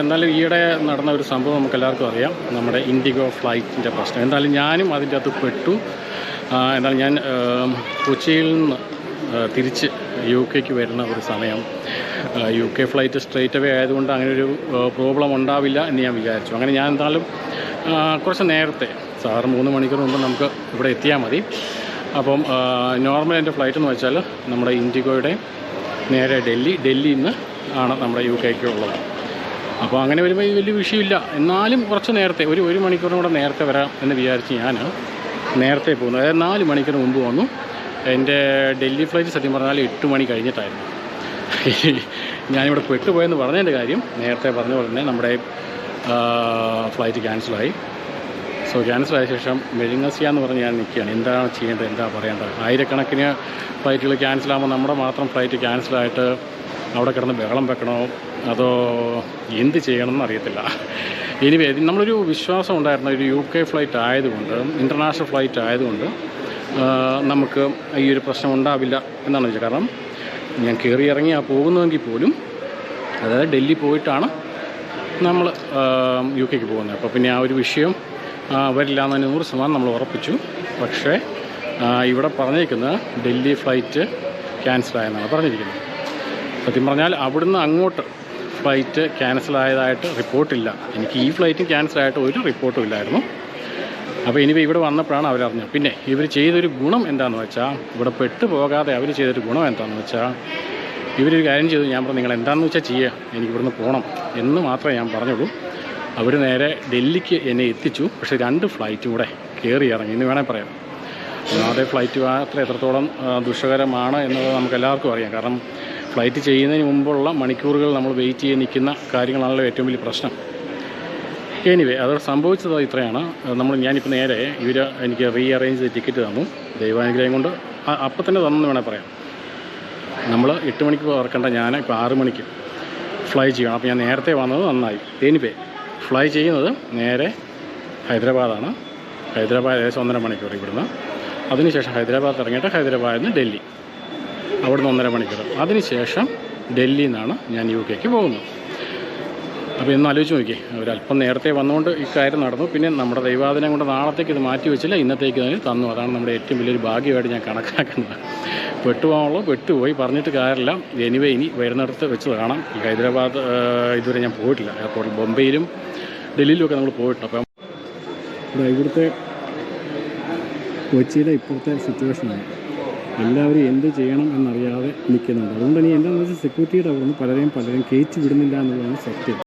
എന്നാലും ഈയിടെ നടന്ന ഒരു സംഭവം നമുക്ക് എല്ലാവർക്കും അറിയാം. നമ്മുടെ ഇൻഡിഗോ ഫ്ലൈറ്റിന്റെ പ്രശ്നം. എന്തായാലും ഞാനും അതിന്റെ അകത്ത് പെട്ടു. എന്നാലും ഞാൻ കൊച്ചിയിൽ നിന്ന് തിരിച്ച് യു കെക്ക് വരുന്ന ഒരു സമയം. U K flight straight away ആയതുകൊണ്ട് അങ്ങനെ ഒരു പ്രോബ്ലം ഉണ്ടാവില്ല എന്ന് ഞാൻ വിചാരിച്ചു. അങ്ങനെ ഞാൻ എന്തായാലും കുറച്ച് നേരത്തെ സാറ് മൂന്ന് മണിക്കൂർ മുമ്പ് നമുക്ക് ഇവിടെ എത്തിയാൽ മതി. അപ്പം നോർമൽ എന്റെ ഫ്ലൈറ്റ് എന്ന് വെച്ചാൽ നമ്മുടെ ഇൻഡിഗോയുടെ നേരെ ഡൽഹി ഡൽഹിയിൽ നിന്ന് ആണ് നമ്മുടെ യു കെക്ക് ഉള്ളത്. അപ്പോൾ അങ്ങനെ വരുമ്പോൾ ഇത് വലിയ വിഷയമില്ല. എന്നാലും കുറച്ച് നേരത്തെ ഒരു ഒരു മണിക്കൂറും കൂടെ നേരത്തെ വരാം എന്ന് വിചാരിച്ച് ഞാൻ നേരത്തെ പോകുന്നു. അതായത് നാല് മണിക്കൂർ മുമ്പ് വന്നു. എന്റെ ഡൽഹി ഫ്ലൈറ്റ് സത്യം പറഞ്ഞാൽ എട്ട് മണി കഴിഞ്ഞിട്ടായിരുന്നു. ഞാനിവിടെ പെട്ടുപോയെന്ന് പറഞ്ഞതിന്റെ കാര്യം നേരത്തെ പറഞ്ഞ പോലെ തന്നെ നമ്മുടെ ഫ്ലൈറ്റ് ക്യാൻസലായി. സോ ക്യാൻസൽ ആയ ശേഷം മെഴുങ്ങസിയ എന്ന് പറഞ്ഞ് ഞാൻ നിൽക്കുകയാണ്. എന്താണ് ചെയ്യേണ്ടത്? എന്താ പറയേണ്ടത്? ആയിരക്കണക്കിന് ഫ്ലൈറ്റുകൾ ക്യാൻസലാകുമ്പോൾ നമ്മുടെ മാത്രം ഫ്ലൈറ്റ് ക്യാൻസലായിട്ട് അവിടെ കിടന്ന് ബഹളം വെക്കണോ? അതോ എന്ത് ചെയ്യണമെന്ന് അറിയത്തില്ല. ഇനി നമ്മളൊരു വിശ്വാസം ഉണ്ടായിരുന്ന. ഒരു യു കെ ഫ്ലൈറ്റ് ആയതുകൊണ്ട് ഇന്റർനാഷണൽ ഫ്ലൈറ്റ് ആയതുകൊണ്ട് നമുക്ക് ഈ ഒരു പ്രശ്നം ഉണ്ടാവില്ല എന്നാണ് വെച്ചാൽ കാരണം. ഞാൻ കയറി ഇറങ്ങി ആ പോകുന്നതെങ്കിൽ പോലും അതായത് ഡൽഹി പോയിട്ടാണ് നമ്മൾ യു കെക്ക് പോകുന്നത്. അപ്പോൾ പിന്നെ ആ ഒരു വിഷയം വരില്ല എന്നതിന് നൂറ് ശതമാനം നമ്മൾ ഉറപ്പിച്ചു. പക്ഷേ ഇവിടെ പറഞ്ഞിരിക്കുന്നത് ഡൽഹി ഫ്ലൈറ്റ് ക്യാൻസൽ ആയെന്നാണ് പറഞ്ഞിരിക്കുന്നത്. സത്യം പറഞ്ഞാൽ അവിടുന്ന് അങ്ങോട്ട് ഫ്ലൈറ്റ് ക്യാൻസലായതായിട്ട് റിപ്പോർട്ടില്ല എനിക്ക് ഈ ഫ്ലൈറ്റും ക്യാൻസലായിട്ട് ഒരു റിപ്പോർട്ടും ഇല്ലായിരുന്നു. അപ്പോൾ ഇനി ഇവിടെ വന്നപ്പോഴാണ് അവരറിഞ്ഞത് പിന്നെ ഇവർ ചെയ്തൊരു ഗുണം എന്താണെന്ന് വെച്ചാൽ ഇവിടെ പെട്ടു പോകാതെ അവർ ചെയ്തൊരു ഗുണം എന്താണെന്ന് വെച്ചാൽ ഇവരൊരു കാര്യം ചെയ്തു. ഞാൻ പറഞ്ഞു നിങ്ങൾ എന്താണെന്ന് വെച്ചാൽ ചെയ്യുക എനിക്ക് ഇവിടുന്ന് പോകണം എന്ന് മാത്രമേ ഞാൻ പറഞ്ഞുള്ളൂ. അവർ നേരെ ഡൽഹിക്ക് എന്നെ എത്തിച്ചു. പക്ഷേ രണ്ട് ഫ്ലൈറ്റും കൂടെ കയറി ഇറങ്ങി. എന്ന് വേണേൽ പറയാം. ഒന്നാമത്തെ ഫ്ലൈറ്റ് യാത്ര എത്രത്തോളം ദുഷ്കരമാണ് എന്നുള്ളത് നമുക്ക് എല്ലാവർക്കും അറിയാം. കാരണം ഫ്ലൈറ്റ് ചെയ്യുന്നതിന് മുമ്പുള്ള മണിക്കൂറുകൾ നമ്മൾ വെയിറ്റ് ചെയ്ത് നിൽക്കുന്ന കാര്യങ്ങളാണല്ലോ ഏറ്റവും വലിയ പ്രശ്നം. എനിവേ അത് സംഭവിച്ചത് ഇത്രയാണ്. നമ്മൾ ഞാനിപ്പോൾ നേരെ ഇവർ എനിക്ക് റീ അറേഞ്ച് ചെയ്ത് ടിക്കറ്റ് തന്നു. ദൈവാനുഗ്രഹം കൊണ്ട്. അപ്പം തന്നെ തന്നെന്ന് വേണേൽ പറയാം. നമ്മൾ എട്ട് മണിക്ക് ഇറക്കേണ്ട ഞാൻ ഇപ്പോൾ ആറ് മണിക്ക് ഫ്ലൈ ചെയ്യണം. അപ്പോൾ ഞാൻ നേരത്തെ വന്നത് നന്നായി. എനിവേ ഫ്ലൈ ചെയ്യുന്നത് നേരെ ഹൈദരാബാദാണ്. ഹൈദരാബാദ് ഏകദേശം ഒന്നര മണിക്കൂർ ഇവിടുന്ന്. അതിനുശേഷം ഹൈദരാബാദ് ഇറങ്ങിയിട്ട് ഹൈദരാബാദിൽ നിന്ന് ഡൽഹി. അവിടുന്ന് ഒന്നര മണിക്കൂർ. അതിനുശേഷം ഡൽഹിയിൽ നിന്നാണ് ഞാൻ യു കെക്ക് പോകുന്നത്. അപ്പോൾ ഇന്ന് ആലോചിച്ച് നോക്കി അവരല്പം നേരത്തെ വന്നുകൊണ്ട് ഇക്കാര്യം നടന്നു. പിന്നെ നമ്മുടെ ദൈവാദിനം കൊണ്ട് നാളത്തേക്ക് ഇത് മാറ്റി വെച്ചില്ല ഇന്നത്തേക്ക് തന്നെ തന്നു. അതാണ് നമ്മുടെ ഏറ്റവും വലിയൊരു ഭാഗ്യമായിട്ട് ഞാൻ കണക്കാക്കുന്നത്. പെട്ടുപോകാനുള്ളൂ പെട്ടുപോയി പറഞ്ഞിട്ട് കാര്യമില്ല. എനിവേ ഇനി വരുന്നിടത്ത് വെച്ച് കാണാം. ഹൈദരാബാദ് ഇതുവരെ ഞാൻ പോയിട്ടില്ല. എയർപോർട്ടിൽ ബോംബെയിലും ഡൽഹിയിലും ഒക്കെ നമ്മൾ പോയിട്ടുണ്ട്. അപ്പം ഇവിടെ ഇവിടുത്തെ കൊച്ചിയിലെ ഇപ്പോഴത്തെ സിറ്റുവേഷനാണ്. എല്ലാവരും എന്ത് ചെയ്യണം എന്നറിയാതെ നിൽക്കുന്നുണ്ട്. അതുകൊണ്ട് ഇനി എന്താണെന്ന് വെച്ചാൽ സെക്യൂരിറ്റിയുടെ അവിടെ നിന്ന് പലരെയും പലരെയും കയറ്റി വിടുന്നില്ല എന്നുള്ളതാണ് സത്യം.